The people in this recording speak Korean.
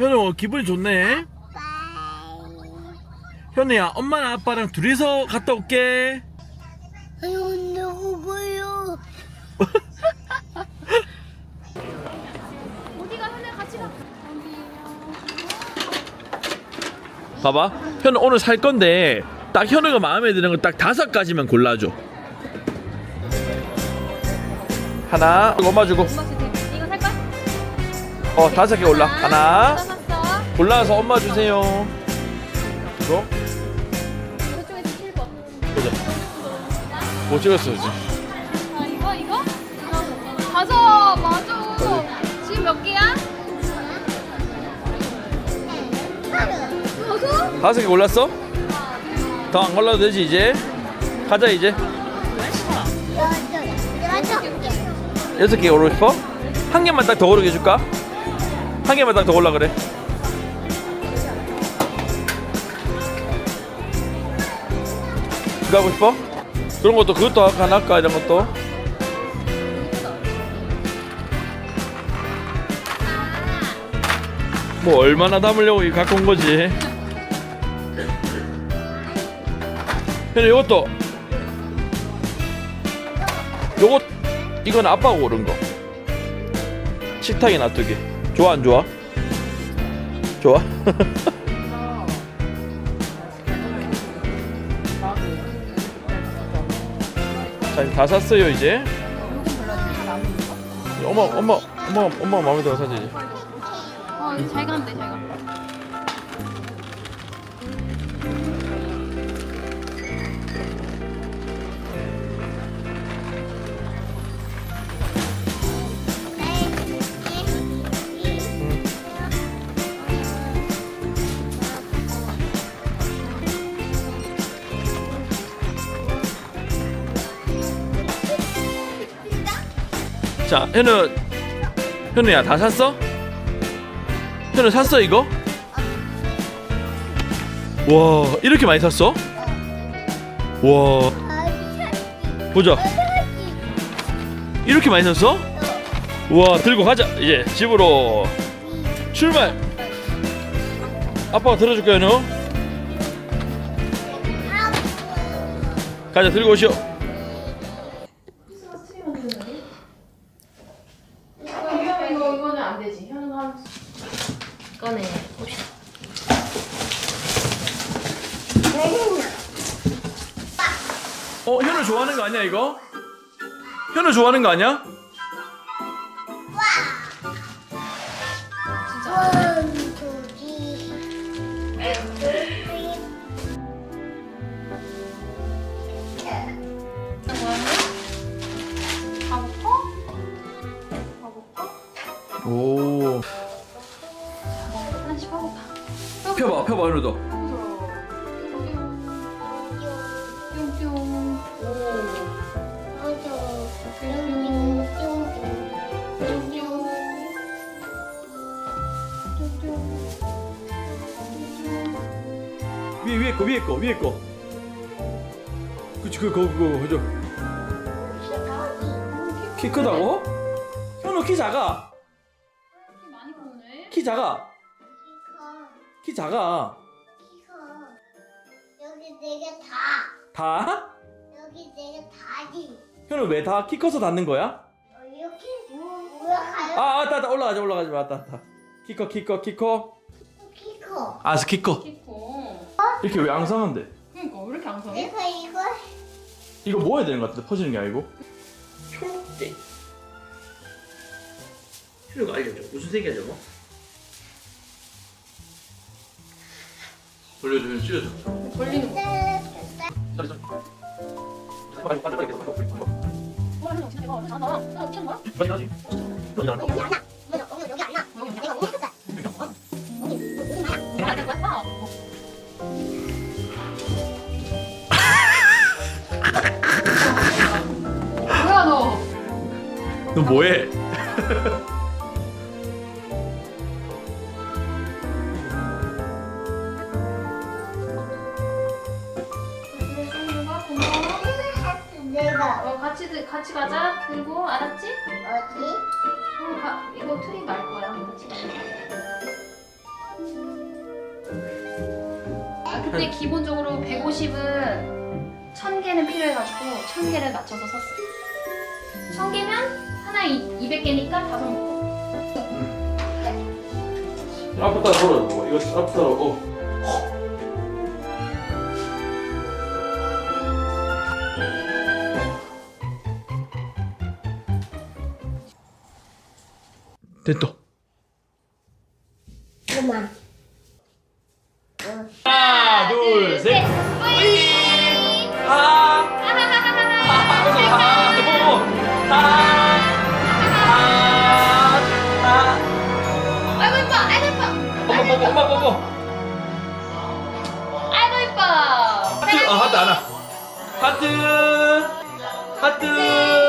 현우 기분이 좋네. 현우야 엄마랑 아빠랑 둘이서 갔다 올게. 아유 누구요? 어디가 현우 같이 가. 봐봐. 현우 오늘 살 건데 딱 현우가 마음에 드는 거 딱 다섯 가지만 골라줘. 하나, 엄마 주고. 엄마 주세요. 이거 살까? 어 다섯 개 올라. 하나, 샀어. 골라서 엄마 주세요. 7번. 보자. 못 찍었어 지금. 아 이거 이거? 다섯 맞아. 지금 몇 개야? 다섯? 다섯 개 골랐어? 더 안 골라도 되지 이제. 가자 이제. 여섯 개. 여섯 개 고르고 싶어? 한 개만 딱 더 고르게 해줄까? 한 개만 딱 더 골라 그래. 하고 싶어? 그런 것도 그것도 하나 할까 이런 것도. 뭐 얼마나 담으려고 이거 갖고 온 거지? 근데 이것도 요것 이건 아빠가 고른 거 식탁에 놔두기 좋아 안 좋아? 좋아? 자 다 샀어요 이제? 엄마 엄마 엄마 엄마 마음에 들어 사지 어잘 간대 잘 간대. 자 현우 현우야 다 샀어? 현우 샀어 이거? 와 이렇게 많이 샀어? 와 보자 이렇게 많이 샀어? 와 들고 가자 이제 집으로 출발 아빠가 들어줄까요 현우? 가자 들고 오시오 이거 이거는 안 되지. 현우가 한 꺼내 봅시다. 어 현우 좋아하는 거 아니야 이거? 현우 좋아하는 거 아니야? 원, 투, 쓰리. 가볼까? 가볼까? 오 봐볼까? 펴봐 펴봐 현우도 위에 위에 거 위에 거 위에 거 그치 그거 그거 그거 키 크다고? 현우 키 작아 많이 크네. 키 작아 키 작아 여기 네개 다. 다? 현우 왜 다 키 커서 닿는 거야? 어, 이렇게 올라가요? 아 왔다 왔다 올라가자 올라가지 마 왔다 왔다 키커 키 커 키 커 키 커. 알았어 키커 키코. 이렇게 왜 앙상한데 그러니까 왜 이렇게 앙상해? 내가 이거 이거 모아야 되는 것 같은데 퍼지는 게 아니고 초록색 현우가 알려줘 무슨 색이야 저거? 돌려줘 현우 찢어줘 걸리는 거. 저리 저리 빨리 빨리 빨리 계속 빨리 빨리 너 뭐해? 같이 가자. 들고 알았지? 어디? 어, 가, 이거 트리 말 거야. 같이 가자. 아, 근데 기본적으로 150은 1000개는 필요해가지고 1000개를 맞춰서 샀어. 1000개면 하나 200개니까 다섯 먹고. 앞에 따라 걸어. 뭐 이거 따라. 어. 됐다. 그만. 하나, 둘, 셋. 아이고 이뻐, 아이고 엄마. 아이고 이뻐. 하트, 아. 하트. 하트.